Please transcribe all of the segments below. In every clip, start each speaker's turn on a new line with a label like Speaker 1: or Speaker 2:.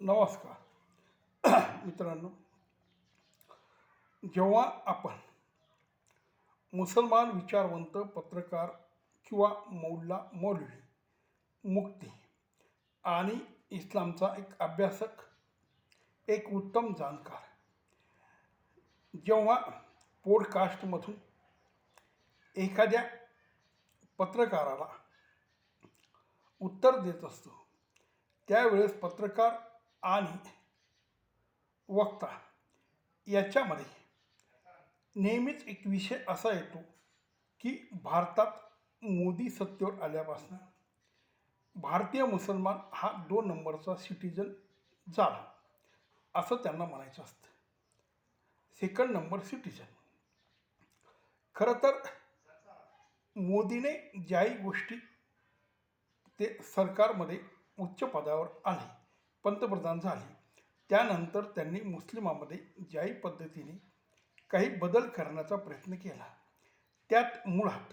Speaker 1: नमस्कार. मित्रांनो जेव्हा आपण मुसलमान विचारवंत पत्रकार किंवा मौला मौलवी मुक्ती आणि इस्लामचा एक अभ्यासक एक उत्तम जाणकार जेव्हा पॉडकास्टमधून एखाद्या पत्रकाराला उत्तर देत असतो त्यावेळेस पत्रकार आणि वक्ता याच्यामध्ये नेहमीच एक विषय असा येतो की भारतात मोदी सत्तेवर आल्यापासून भारतीय मुसलमान हा दोन नंबरचा सिटीजन झाला असं त्यांना म्हणायचं असतं. सेकंड नंबर सिटिजन खरं तर मोदीने ज्याही गोष्टी ते सरकारमध्ये उच्च पदावर आले पंतप्रधान झाले. त्यानंतर त्यांनी मुस्लिमामध्ये ज्याही पद्धतीने काही बदल करण्याचा प्रयत्न केला. त्यात मुळात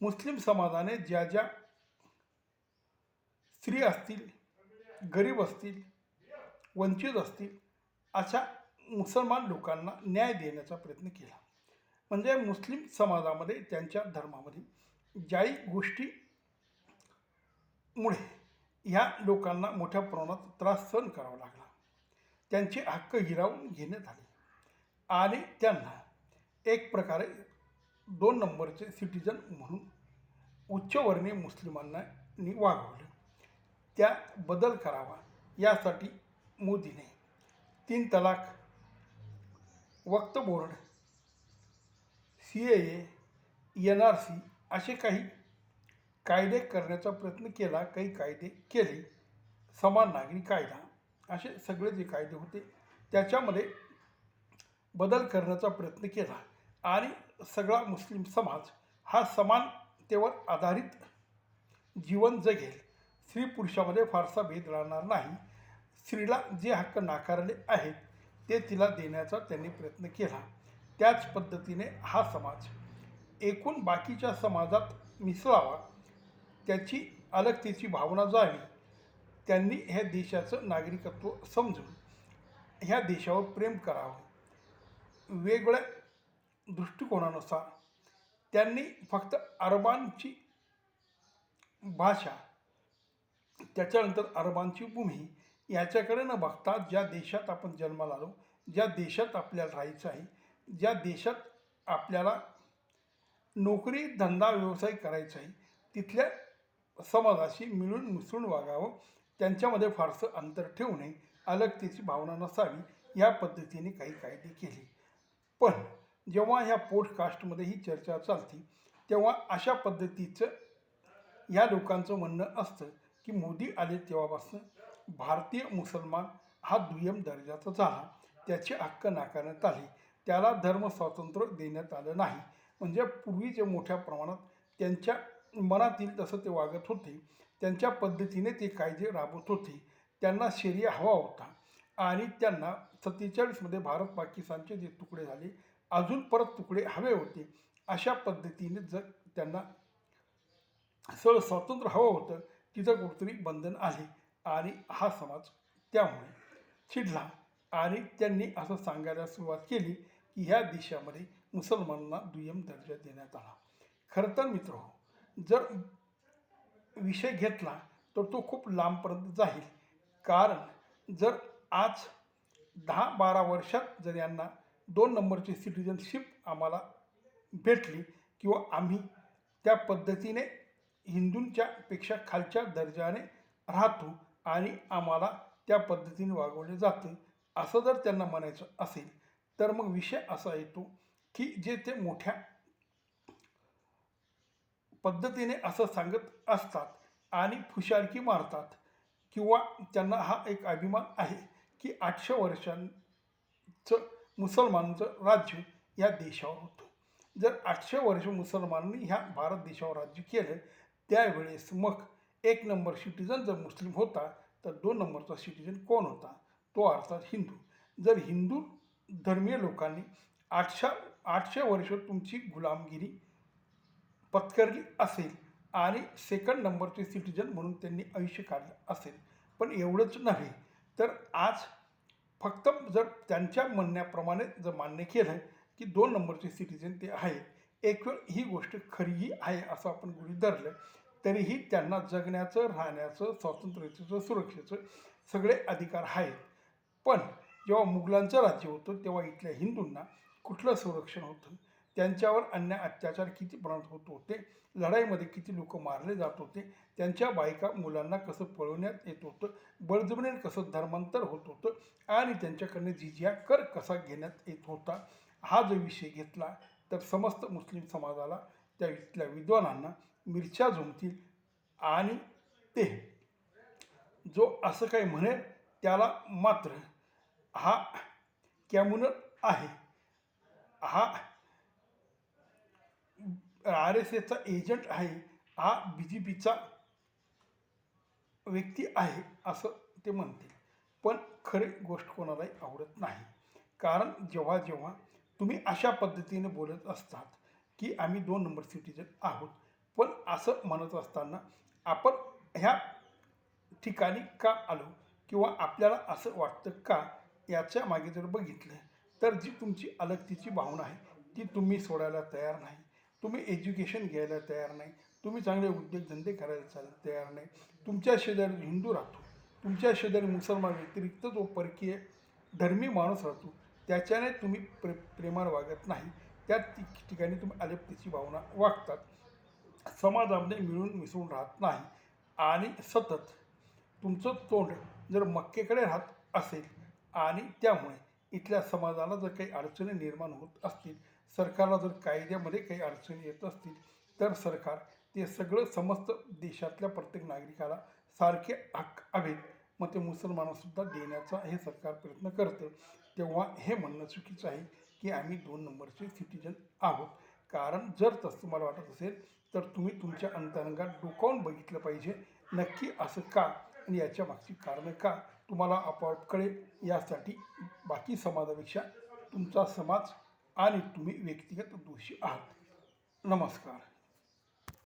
Speaker 1: मुस्लिम समाजाने ज्या ज्या स्त्री असतील गरीब असतील वंचित असतील अशा मुसलमान लोकांना न्याय देण्याचा प्रयत्न केला. म्हणजे मुस्लिम समाजामध्ये त्यांच्या धर्मामध्ये ज्याही गोष्टीमुळे ह्या लोकांना मोठ्या प्रमाणात त्रास सहन करावा लागला. त्यांचे हक्क हिरावून घेण्यात आले. आणि त्यांना एक प्रकारे दोन नंबरचे सिटिजन म्हणून उच्चवर्णीय मुस्लिमांना वागवलं. त्यात बदल करावा यासाठी मोदीने तीन तलाक वक्त board C A N R C असे काही कायदे करण्याचा प्रयत्न केला काही कायदे केले. समान नागरी कायदा असे सगळे जे कायदे होते त्याच्यामध्ये बदल करण्याचा प्रयत्न केला. आणि सगळा मुस्लिम समाज हा समानतेवर आधारित जीवन जगेल. स्त्री पुरुषामध्ये फारसा भेद राहणार नाही. स्त्रीला जे हक्क नाकारले आहेत ते तिला देण्याचा त्यांनी प्रयत्न केला. त्याच पद्धतीने हा समाज एकूण बाकीच्या समाजात मिसळावा त्याची अलगतेची भावना जावी त्यांनी ह्या देशाचं नागरिकत्व समजून ह्या देशावर प्रेम करावं. वेगवेगळ्या दृष्टिकोनानुसार त्यांनी फक्त अरबांची भाषा त्याच्यानंतर अरबांची भूमी याच्याकडे न बघता ज्या देशात आपण जन्माला आलो ज्या देशात आपल्याला राहायचं आहे ज्या देशात आपल्याला नोकरी धंदा व्यवसाय करायचा आहे तिथल्या समाजाशी मिळून मिसळून वागावं त्यांच्यामध्ये फारसं अंतर ठेवू नये अलगतेची भावना नसावी या पद्धतीने काही कायदे केले. पण जेव्हा ह्या पॉडकास्टमध्ये ही चर्चा चालती तेव्हा अशा पद्धतीचं या लोकांचं म्हणणं असतं की मोदी आले तेव्हापासून भारतीय मुसलमान हा दुय्यम दर्जाचा झाला त्याचे हक्क नाकारण्यात आले त्याला धर्म स्वातंत्र्य देण्यात आलं नाही. म्हणजे पूर्वी जे मोठ्या प्रमाणात त्यांच्या मनातील तसं ते वागत होते त्यांच्या पद्धतीने ते कायदे राबवत होते. त्यांना शर्य हवा होता. आणि त्यांना सत्तेचाळीसमध्ये भारत पाकिस्तानचे जे तुकडे झाले अजून परत तुकडे हवे होते. अशा पद्धतीने जर त्यांना सळ स्वातंत्र्य हवं होतं तिथं कुठेतरी बंधन आले आणि हा समाज त्यामुळे चिडला. आणि त्यांनी असं सांगायला सुरुवात केली की ह्या देशामध्ये मुसलमानांना दुय्यम दर्जा देण्यात आला. खरं तर मित्र जर विषय घेतला तर तो खूप लांबपर्यंत जाईल. कारण जर आज दहा बारा वर्षात जर यांना दोन नंबरची सिटिझनशिप आम्हाला भेटली किंवा आम्ही त्या पद्धतीने हिंदूंच्या पेक्षा खालच्या दर्जाने राहतो आणि आम्हाला त्या पद्धतीने वागवले जाते असं जर त्यांना म्हणायचं असेल तर मग विषय असा येतो की जे ते मोठ्या पद्धतीने असं सांगत असतात आणि फुशारकी मारतात. किंवा त्यांना हा एक अभिमान आहे की आठशे वर्षांचं मुसलमानचं राज्य या देशावर होतं. जर आठशे वर्ष मुसलमानांनी ह्या भारत देशावर राज्य केलं त्यावेळेस मग एक नंबर सिटिझन जर मुस्लिम होता तर दोन नंबरचा सिटिझन कोण होता? तो अर्थात हिंदू. जर हिंदू धर्मीय लोकांनी आठशे आठशे वर्ष तुमची गुलामगिरी पत्करली असेल आणि सेकंड नंबरचे सिटिझन म्हणून त्यांनी आयुष्य काढलं असेल. पण एवढंच नव्हे तर आज फक्त जर त्यांच्या म्हणण्याप्रमाणे जर मान्य केलं की दोन नंबरचे सिटिझन ते आहेत एक वेळ ही गोष्ट खरीही आहे असं आपण गृहीत धरलं तरीही त्यांना जगण्याचं राहण्याचं स्वातंत्र्याचं सुरक्षेचं सगळे अधिकार आहेत. पण जेव्हा मुघलांचं राज्य होतं तेव्हा इथल्या हिंदूंना कुठलं संरक्षण होतं? त्यांच्यावर अन्याय अत्याचार किती प्रमाणात होत होते? लढाईमध्ये किती लोक मारले जात होते? त्यांच्या बायका मुलांना कसं पळवण्यात येत होतं? बळजबरीने कसं धर्मांतर होत होतं? आणि त्यांच्याकडनं जिजिया कर कसा घेण्यात येत होता? हा जो विषय घेतला तर समस्त मुस्लिम समाजाला त्या इथल्या विद्वानांना मिरच्या झुमतील आणि ते जो असं काही म्हणेल त्याला मात्र हा कॅम्युनल आहे. हा आर एस एसचा एजंट आहे हा बी जे पीचा व्यक्ती आहे असं ते म्हणतील. पण खरी गोष्ट कोणालाही आवडत नाही. कारण जेव्हा जेव्हा तुम्ही अशा पद्धतीने बोलत असतात की आम्ही दोन नंबर सिटीजन आहोत पण असं म्हणत असताना आपण ह्या ठिकाणी का आलो किंवा आपल्याला असं वाटतं का याच्या मागे जर बघितलं तर जी तुमची अलगतीची भावना आहे ती तुम्ही सोडायला तयार नाही. तुम्ही एज्युकेशन घ्यायला तयार नाही तुम्ही चांगले उद्योगधंदे करायला चाल तयार नाही. तुमच्या शेजारी हिंदू राहतो. तुमच्या शेजारी मुसलमान व्यतिरिक्त जो परकीय धर्मी माणूस राहतो त्याच्याने तुम्ही प्रे प्रेमानं वागत नाही. त्या ठिकाणी तुम्ही अलिप्तीची भावना वागतात. समाजामध्ये मिळून मिसळून राहत नाही. आणि सतत तुमचं तोंड जर मक्केकडे राहत असेल आणि त्यामुळे इथल्या समाजाला जर काही अडचणी निर्माण होत असतील सरकारला जर कायद्यामध्ये काही अडचणी येत असतील तर सरकार ते सगळं समस्त देशातल्या प्रत्येक नागरिकाला सारखे हक्क हवेत मग ते मुसलमानांसुद्धा देण्याचा हे सरकार प्रयत्न करतं. तेव्हा हे म्हणणं चुकीचं आहे की आम्ही दोन नंबरचे सिटिजन आहोत. कारण जर तसं तुम्हाला वाटत असेल तर तुम्ही तुमच्या अंतरंगात डोकावून बघितलं पाहिजे नक्की असं का आणि याच्या मागची कारणं का? तुम्हाला आपोआप कळेल यासाठी बाकी समाजापेक्षा तुमचा समाज आणि तुम्ही व्यक्तिगत दोषी आहात. नमस्कार.